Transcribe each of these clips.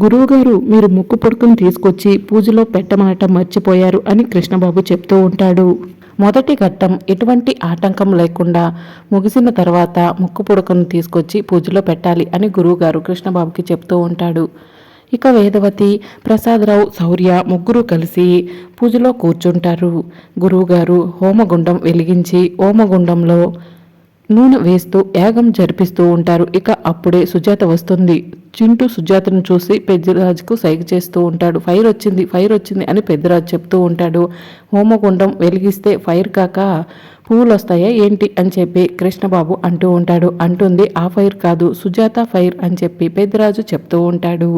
గురువుగారు మీరు ముక్కు పొడుకుని తీసుకొచ్చి పూజలో పెట్టమనటం మర్చిపోయారు అని కృష్ణబాబు చెప్తూ ఉంటాడు. మొదటి ఘట్టం ఎటువంటి ఆటంకం లేకుండా ముగిసిన తర్వాత ముక్కు పుడకను తీసుకొచ్చి పూజలో పెట్టాలి అని గురువుగారు కృష్ణబాబుకి చెప్తూ ఉంటాడు. ఇక వేదవతి ప్రసాదరావు శౌర్య ముగ్గురు కలిసి పూజలో కూర్చుంటారు. గురువుగారు హోమగుండం వెలిగించి హోమగుండంలో నూనె వేస్తూ యాగం జరిపిస్తూ ఉంటారు. ఇక అప్పుడే సుజాత వస్తుంది. చింటూ సుజాతను చూసి పెద్దరాజుకు సైగ చేస్తూ ఉంటాడు. ఫైర్ వచ్చింది ఫైర్ వచ్చింది అని పెద్దరాజు చెప్తూ ఉంటాడు. హోమగుండం వెలిగిస్తే ఫైర్ కాక పువ్వులు వస్తాయా ఏంటి అని చెప్పి కృష్ణబాబు అంటూ ఉంటాడు. అంటుంది ఆ ఫైర్ కాదు సుజాత ఫైర్ అని చెప్పి పెద్దరాజు చెప్తూ ఉంటాడు.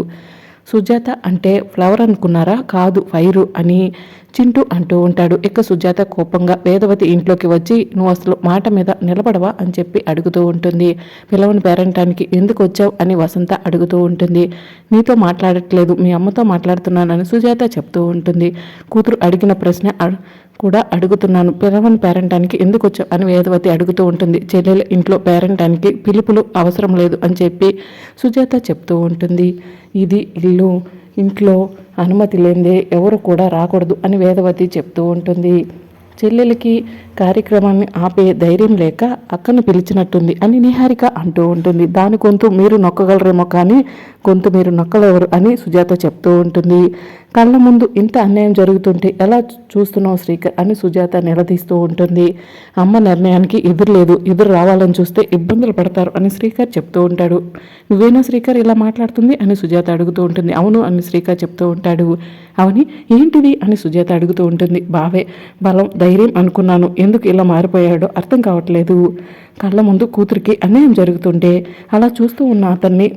సుజాత అంటే ఫ్లవర్ అనుకున్నారా? కాదు ఫైరు అని చింటూ అంటూ ఉంటాడు. ఇక సుజాత కోపంగా వేదవతి ఇంట్లోకి వచ్చి నువ్వు అసలు మాట మీద నిలబడవా? అని చెప్పి అడుగుతూ ఉంటుంది. పిల్లవని పేరంటానికి ఎందుకు వచ్చావు? అని వసంత అడుగుతూ ఉంటుంది. నీతో మాట్లాడట్లేదు మీ అమ్మతో మాట్లాడుతున్నానని సుజాత చెప్తూ ఉంటుంది. కూతురు అడిగిన ప్రశ్న కూడా అడుగుతున్నాను. పిలవని పేరంటానికి ఎందుకు వచ్చావు? అని వేదవతి అడుగుతూ ఉంటుంది. చెల్లెల ఇంట్లో పేరంటానికి పిలుపులు అవసరం లేదు అని చెప్పి సుజాత చెప్తూ ఉంటుంది. ఇది ఇల్లు. ఇంట్లో అనుమతి లేనిదే ఎవరు కూడా రాకూడదు అని వేదవతి చెప్తూ ఉంటుంది. చెల్లెలకి కార్యక్రమాన్ని ఆపే ధైర్యం లేక అక్కను పిలిచినట్టుంది అని నిహారిక అంటూ ఉంటుంది. దాని గొంతు మీరు నొక్కగలరేమో కానీ గొంతు మీరు నొక్కలేవరు అని సుజాత చెప్తూ ఉంటుంది. కళ్ళ ముందు ఇంత అన్యాయం జరుగుతుంటే ఎలా చూస్తున్నావు శ్రీకర్ అని సుజాత నిలదీస్తూ ఉంటుంది. అమ్మ నిర్ణయానికి ఎదురు లేదు ఎదురు రావాలని చూస్తే ఇబ్బందులు పడతారు అని శ్రీకర్ చెప్తూ ఉంటాడు. నువ్వేనా శ్రీకర్ ఇలా మాట్లాడుతుంది? అని సుజాత అడుగుతూ ఉంటుంది. అవును అని శ్రీకర్ చెప్తూ ఉంటాడు. అవని ఏంటిది? అని సుజాత అడుగుతూ ఉంటుంది. బావే బలం ధైర్యం అనుకున్నాను. ఎందుకు ఇలా మారిపోయాడో అర్థం కావట్లేదు. కళ్ళ ముందు కూతురికి అన్యాయం జరుగుతుంటే అలా చూస్తూ ఉన్న అతన్ని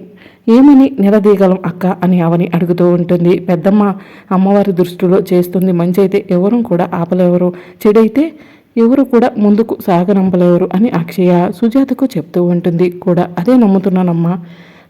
ఏమని నిలదీయగలం అక్క అని అవని అడుగుతూ ఉంటుంది. పెద్దమ్మ అమ్మవారి దృష్టిలో చేస్తుంది మంచి అయితే ఎవరు కూడా ఆపలేవరు. చెడైతే ఎవరు కూడా ముందుకు సాగనంపలేవరు అని అక్షయ సుజాతకు చెప్తూ ఉంటుంది. కూడా అదే నమ్ముతున్నానమ్మా.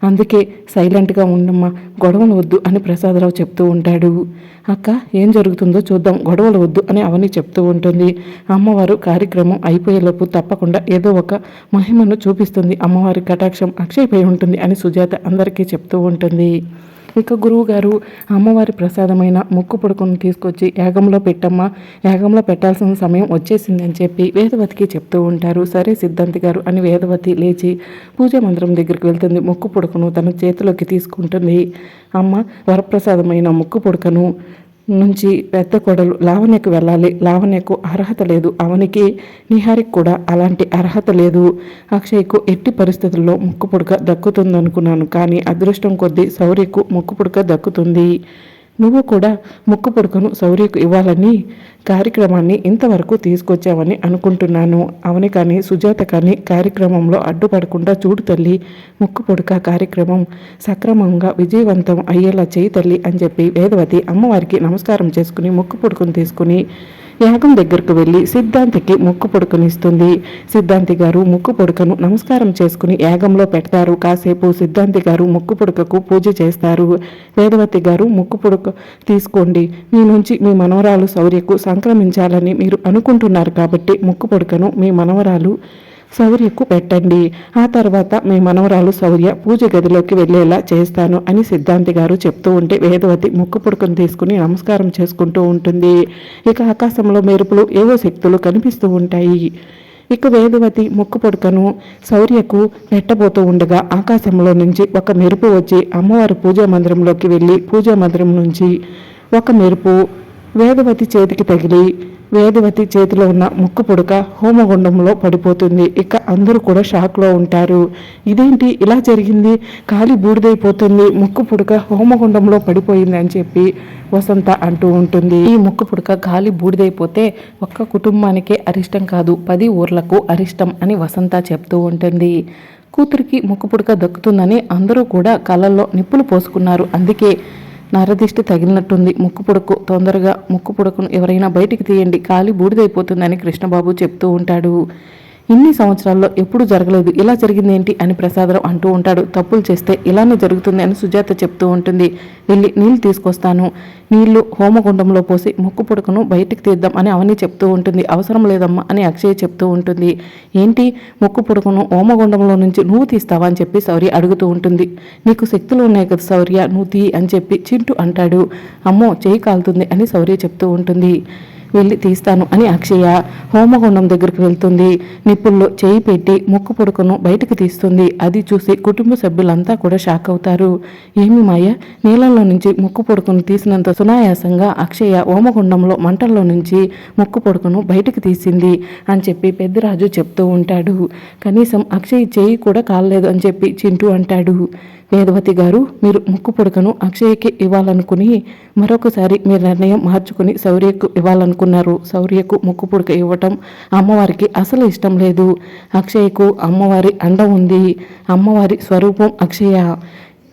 అందుకే సైలెంట్గా ఉండమ్మా గొడవలు వద్దు అని ప్రసాదరావు చెప్తూ ఉంటాడు. అక్క ఏం జరుగుతుందో చూద్దాం గొడవలు వద్దు అని అవని చెప్తూ ఉంటుంది. అమ్మవారు కార్యక్రమం అయిపోయేలోపు తప్పకుండా ఏదో ఒక మహిమను చూపిస్తుంది. అమ్మవారి కటాక్షం అక్షయపై ఉంటుంది అని సుజాత అందరికీ చెప్తూ ఉంటుంది. ఇక గురువు గారు అమ్మవారి ప్రసాదమైన ముక్కు పొడుకును తీసుకొచ్చి యాగంలో పెట్టమ్మా యాగంలో పెట్టాల్సిన సమయం వచ్చేసిందని చెప్పి వేదవతికి చెప్తూ ఉంటారు. సరే సిద్ధాంతి గారు అని వేదవతి లేచి పూజా మందిరం దగ్గరికి వెళ్తుంది. ముక్కు పొడుకను తన చేతిలోకి తీసుకుంటుంది. అమ్మ వరప్రసాదమైన ముక్కు పుడకను నుంచి పెద్ద కొడలు లావణ్యకు వెళ్ళాలి. లావణ్యకు అర్హత లేదు. అవనికి నిహారికి కూడా అలాంటి అర్హత లేదు. అక్షయ్కు ఎట్టి పరిస్థితుల్లో ముక్కు పుడక దక్కుతుందనుకున్నాను. కానీ అదృష్టం కొద్దీ శౌర్యకు ముక్కు పుడక దక్కుతుంది. నువ్వు కూడా ముక్కు పుడకను శౌర్యకు ఇవ్వాలని కార్యక్రమాన్ని ఇంతవరకు తీసుకొచ్చావని అనుకుంటున్నాను. అవని కానీ సుజాత కానీ కార్యక్రమంలో అడ్డుపడకుండా చూడు తల్లి ముక్కు పుడక కార్యక్రమం సక్రమంగా విజయవంతం అయ్యేలా చేయి తల్లి అని చెప్పి వేదవతి అమ్మవారికి నమస్కారం చేసుకుని ముక్కు పుడుకుని తీసుకుని యాగం దగ్గరకు వెళ్ళి సిద్ధాంతికి ముక్కు పొడుకనిస్తుంది. సిద్ధాంతి గారు ముక్కు పొడుకను నమస్కారం చేసుకుని యాగంలో పెడతారు. కాసేపు సిద్ధాంతి గారు ముక్కు పొడుకకు పూజ చేస్తారు. వేదవతి గారు ముక్కు పొడుక తీసుకోండి. మీ నుంచి మీ మనవరాలు శౌర్యకు సంక్రమించాలని మీరు అనుకుంటున్నారు కాబట్టి ముక్కు పొడుకను మీ మనవరాలు శౌర్యకు పెట్టండి. ఆ తర్వాత మీ మనవరాలు శౌర్య పూజ గదిలోకి వెళ్ళేలా చేస్తాను అని సిద్ధాంతి గారు చెప్తూ ఉంటే వేదవతి ముక్కు పుడుకుని తీసుకుని నమస్కారం చేసుకుంటూ ఉంటుంది. ఇక ఆకాశంలో మెరుపులు ఏవో శక్తులు కనిపిస్తూ ఉంటాయి. ఇక వేదవతి ముక్కు పొడకను శౌర్యకు పెట్టబోతూ ఉండగా ఆకాశంలో నుంచి ఒక మెరుపు వచ్చి అమ్మవారి పూజా మందిరంలోకి వెళ్ళి పూజా మందిరం నుంచి ఒక మెరుపు వేదవతి చేతికి తగిలి వేదవతి చేతిలో ఉన్న ముక్కు పుడక హోమగుండంలో పడిపోతుంది. ఇక అందరూ కూడా షాక్లో ఉంటారు. ఇదేంటి? ఇలా జరిగింది? కాలి బూడిదైపోతుంది. ముక్కు పుడక హోమగుండంలో పడిపోయింది అని చెప్పి వసంత అంటూ ఉంటుంది. ఈ ముక్కు పుడక గాలి బూడిదైపోతే ఒక్క కుటుంబానికే అరిష్టం కాదు పది ఊర్లకు అరిష్టం అని వసంత చెప్తూ ఉంటుంది. కూతురికి ముక్కు పుడక దక్కుతుందని అందరూ కూడా కళ్ళల్లో నిప్పులు పోసుకున్నారు. అందుకే నరదిష్టి తగిలినట్టుంది. ముక్కు పుడకు. తొందరగా ముక్కు పుడకను ఎవరైనా బయటికి తీయండి. కాలి బూడిదైపోతుందని కృష్ణబాబు చెప్తూ ఉంటాడు. ఇన్ని సంవత్సరాల్లో ఎప్పుడు జరగలేదు. ఇలా జరిగింది ఏంటి అని ప్రసాదరావు అంటూ ఉంటాడు. తప్పులు చేస్తే ఇలానే జరుగుతుంది అని సుజాత చెప్తూ ఉంటుంది. వెళ్ళి నీళ్ళు తీసుకొస్తాను. నీళ్ళు హోమగుండంలో పోసి ముక్కు పుడకను బయటికి తీద్దాం అని అవని చెప్తూ ఉంటుంది. అవసరం లేదమ్మా అని అక్షయ్ చెప్తూ ఉంటుంది. ఏంటి? ముక్కు పుడకను హోమగుండంలో నుంచి నువ్వు తీస్తావా అని చెప్పి శౌర్య అడుగుతూ ఉంటుంది. నీకు శక్తులు ఉన్నాయి కదా శౌర్య నువ్వు తీ అని చెప్పి చింటూ అంటాడు. అమ్మో చేయి కాలుతుంది అని శౌర్య చెప్తూ ఉంటుంది. వెళ్ళి తీస్తాను అని అక్షయ హోమగుండం దగ్గరికి వెళ్తుంది. నిప్పుల్లో చేయి పెట్టి ముక్కు పొడుకును బయటకు తీస్తుంది. అది చూసి కుటుంబ సభ్యులంతా కూడా షాక్ అవుతారు. ఏమి మాయ? నీళ్ళలో నుంచి ముక్కు పొడుకును తీసినంత సునాయాసంగా అక్షయ హోమగుండంలో మంటల్లో నుంచి ముక్కు పొడుకును బయటకు తీసింది అని చెప్పి పెద్దరాజు చెప్తూ ఉంటాడు. కనీసం అక్షయ్ చేయి కూడా కాలేదు అని చెప్పి చింటూ అంటాడు. వేదవతి గారు మీరు ముక్కు పుడకను అక్షయ్కి ఇవ్వాలనుకుని మరొకసారి మీ నిర్ణయం మార్చుకుని శౌర్యకు ఇవ్వాలనుకున్నారు. శౌర్యకు ముక్కు పుడక ఇవ్వటం అమ్మవారికి అసలు ఇష్టం లేదు. అక్షయ్కు అమ్మవారి అండ ఉంది. అమ్మవారి స్వరూపం అక్షయ.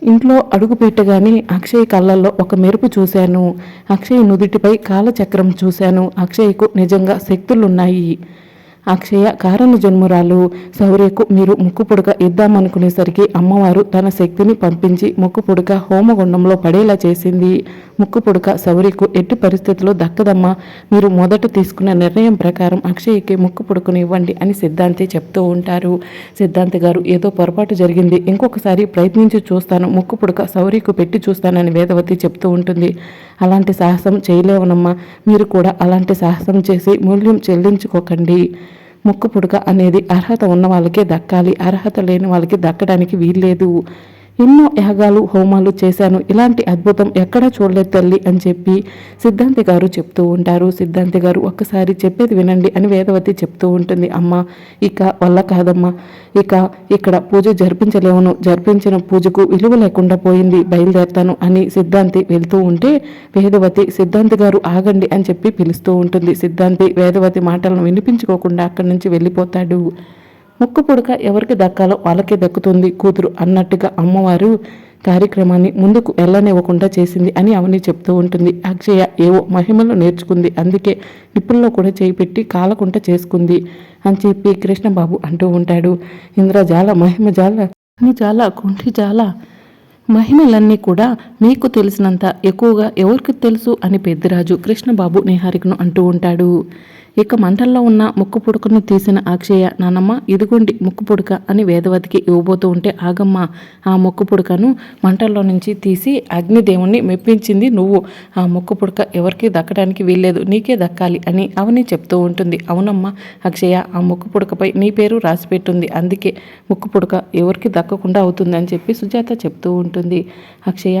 ఇంట్లో అడుగు పెట్టగానే అక్షయ్ కళ్ళల్లో ఒక మెరుపు చూశాను. అక్షయ్ నుదుటిపై కాలచక్రం చూశాను. అక్షయ్కు నిజంగా శక్తులున్నాయి. అక్షయ కారణ జన్మురాలు. శౌర్యకు మీరు ముక్కు పుడక ఇద్దామనుకునేసరికి అమ్మవారు తన శక్తిని పంపించి ముక్కు పుడక హోమగుండంలో పడేలా చేసింది. ముక్కు పుడక శౌర్యకు ఎట్టి పరిస్థితుల్లో దక్కదమ్మా. మీరు మొదట తీసుకున్న నిర్ణయం ప్రకారం అక్షయ్కి ముక్కు పుడకను ఇవ్వండి అని సిద్ధాంతి చెప్తూ ఉంటారు. సిద్ధాంతి గారు ఏదో పొరపాటు జరిగింది. ఇంకొకసారి ప్రయత్నించి చూస్తాను. ముక్కు పుడక శౌర్యకు పెట్టి చూస్తానని వేదవతి చెప్తూ ఉంటుంది. అలాంటి సాహసం చేయలేవనమ్మా. మీరు కూడా అలాంటి సాహసం చేసి మూల్యం చెల్లించుకోకండి. ముక్కు పుడక అనేది అర్హత ఉన్న వాళ్ళకే దక్కాలి. అర్హత లేని వాళ్ళకి దక్కడానికి వీల్లేదు. ఎన్నో యాగాలు హోమాలు చేశాను. ఇలాంటి అద్భుతం ఎక్కడా చూడలేదు తల్లి అని చెప్పి సిద్ధాంతి గారు చెప్తూ ఉంటారు. సిద్ధాంతి గారు ఒక్కసారి చెప్పేది వినండి అని వేదవతి చెప్తూ ఉంటుంది. అమ్మ ఇక వల్ల కాదమ్మా. ఇక ఇక్కడ పూజ జరిపించలేవును జరిపించిన పూజకు విలువ లేకుండా పోయింది. బయలుదేరతాను అని సిద్ధాంతి వెళ్తూ ఉంటే వేదవతి సిద్ధాంతి గారు ఆగండి అని చెప్పి పిలుస్తూ ఉంటుంది. సిద్ధాంతి వేదవతి మాటలను వినిపించుకోకుండా అక్కడి నుంచి వెళ్ళిపోతాడు. ముక్కు పుడక ఎవరికి దక్కాలో వాళ్ళకే దక్కుతుంది కూతురు అన్నట్టుగా అమ్మవారు కార్యక్రమాన్ని ముందుకు వెళ్ళనివ్వకుండా చేసింది అని అవని చెప్తూ ఉంటుంది. అక్షయ ఏవో మహిమలు నేర్చుకుంది. అందుకే నిప్పుల్లో కూడా చేయిపెట్టి కాలకుంట చేసుకుంది అని చెప్పి కృష్ణబాబు అంటూ ఉంటాడు. ఇంద్రజాల మహిమ జాల కుంఠి జాల మహిమలన్నీ కూడా మీకు తెలిసినంత ఎక్కువగా ఎవరికి తెలుసు అని పెద్దిరాజు కృష్ణబాబు నిహారికను అంటూ ఉంటాడు. ఇక మంటల్లో ఉన్న ముక్కు పుడకను తీసిన అక్షయ నానమ్మ ఇదిగోండి ముక్కు పుడక అని వేదవతికి ఇవ్వబోతూ ఉంటే ఆగమ్మ ఆ ముక్కు పుడకను మంటల్లో నుంచి తీసి అగ్నిదేవుణ్ణి మెప్పించింది నువ్వు. ఆ ముక్కు పుడక ఎవరికి దక్కడానికి వీల్లేదు నీకే దక్కాలి అని అవని చెప్తూ ఉంటుంది. అవునమ్మా అక్షయ ఆ ముక్కు పుడకపై నీ పేరు రాసిపెట్టుంది. అందుకే ముక్కు పుడక ఎవరికి దక్కకుండా అవుతుంది అని చెప్పి సుజాత చెప్తూ ఉంటుంది. అక్షయ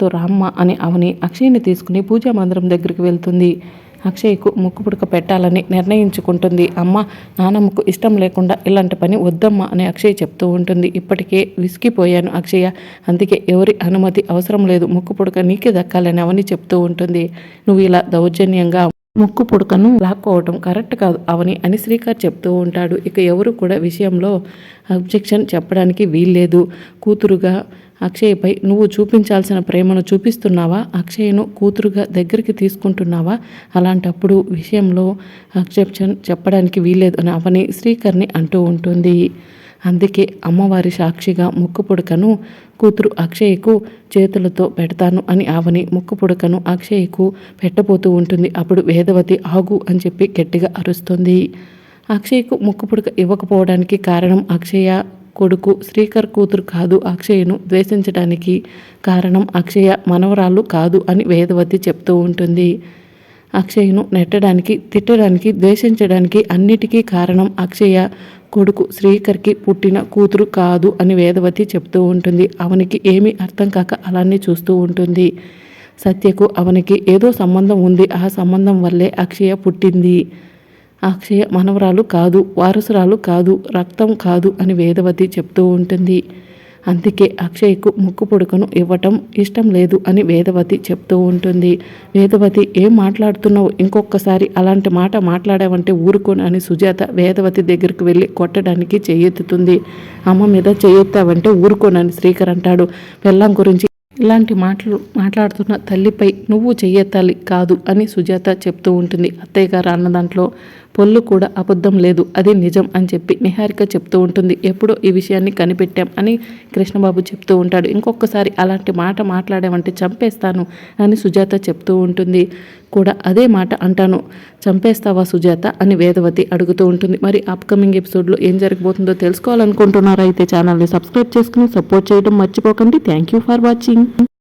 తో రామ్మ అని అవని అక్షయ్ని తీసుకుని పూజా మందిరం దగ్గరికి వెళ్తుంది. అక్షయ్కు ముక్కు పుడక పెట్టాలని నిర్ణయించుకుంటుంది. అమ్మ నానమ్మకు ఇష్టం లేకుండా ఇలాంటి పని వద్దమ్మా అని అక్షయ్ చెప్తూ ఉంటుంది. ఇప్పటికే విసిగిపోయాను అక్షయ. అందుకే ఎవరి అనుమతి అవసరం లేదు. ముక్కు పుడక నీకే దక్కాలని అవని చెప్తూ ఉంటుంది. నువ్వు ఇలా దౌర్జన్యంగా ముక్కు పుడకను లాక్కోవటం కరెక్ట్ కాదు అవని అని శ్రీకర్ చెప్తూ ఉంటాడు. ఇక ఎవరు కూడా విషయంలో అబ్జెక్షన్ చెప్పడానికి వీల్లేదు. కూతురుగా అక్షయ్పై నువ్వు చూపించాల్సిన ప్రేమను చూపిస్తున్నావా? అక్షయ్ను కూతురుగా దగ్గరికి తీసుకుంటున్నావా? అలాంటప్పుడు విషయంలో అబ్జెక్షన్ చెప్పడానికి వీల్లేదు అని అవని శ్రీకర్ని అంటూ ఉంటుంది. అందుకే అమ్మవారి సాక్షిగా ముక్కు పుడకను కూతురు అక్షయ్కు చేతులతో పెడతాను అని ఆవని ముక్కు పుడకను అక్షయ్కు పెట్టబోతూ ఉంటుంది. అప్పుడు వేదవతి ఆగు అని చెప్పి గట్టిగా అరుస్తుంది. అక్షయ్కు ముక్కు పుడక ఇవ్వకపోవడానికి కారణం అక్షయ కొడుకు శ్రీకర్ కూతురు కాదు. అక్షయ్ను ద్వేషించడానికి కారణం అక్షయ మనవరాలు కాదు అని వేదవతి చెప్తూ ఉంటుంది. అక్షయ్ను నెట్టడానికి తిట్టడానికి ద్వేషించడానికి అన్నిటికీ కారణం అక్షయ కొడుకు శ్రీకర్కి పుట్టిన కూతురు కాదు అని వేదవతి చెప్తూ ఉంటుంది. అవనికి ఏమీ అర్థం కాక అలానే చూస్తూ ఉంటుంది. సత్యకు అవనికి ఏదో సంబంధం ఉంది. ఆ సంబంధం వల్లే అక్షయ పుట్టింది. అక్షయ మనవరాలు కాదు వారసురాలు కాదు రక్తం కాదు అని వేదవతి చెప్తూ ఉంటుంది. అందుకే అక్షయ్కు ముక్కు పుడకను ఇవ్వటం ఇష్టం లేదు అని వేదవతి చెప్తూ ఉంటుంది. వేదవతి ఏం మాట్లాడుతున్నావు? ఇంకొకసారి అలాంటి మాట మాట్లాడావంటే ఊరుకోను అని సుజాత వేదవతి దగ్గరికి వెళ్ళి కొట్టడానికి చేయెత్తుతుంది అమ్మ మీద చేయెత్తావంటే ఊరుకోనని శ్రీకర్ అంటాడు. పెళ్ళం గురించి ఇలాంటి మాటలు మాట్లాడుతున్న తల్లిపై నువ్వు చెయ్యెత్తాలి కాదు అని సుజాత చెప్తూ ఉంటుంది. అత్తయ్య గారు అన్న దాంట్లో పొల్లు కూడా అబద్ధం లేదు. అది నిజం అని చెప్పి నిహారిక చెప్తూ ఉంటుంది. ఎప్పుడో ఈ విషయాన్ని కనిపెట్టాం అని కృష్ణబాబు చెప్తూ ఉంటాడు. ఇంకొకసారి అలాంటి మాట మాట్లాడామంటే చంపేస్తాను అని సుజాత చెప్తూ ఉంటుంది. కూడా అదే మాట అంటాను. చంపేస్తావా సుజాత అని వేదవతి అడుగుతూ ఉంటుంది. మరి అప్కమింగ్ ఎపిసోడ్లో ఏం జరగబోతుందో తెలుసుకోవాలనుకుంటున్నారా? అయితే ఛానల్ని సబ్స్క్రైబ్ చేసుకుని సపోర్ట్ చేయడం మర్చిపోకండి. Thank you for watching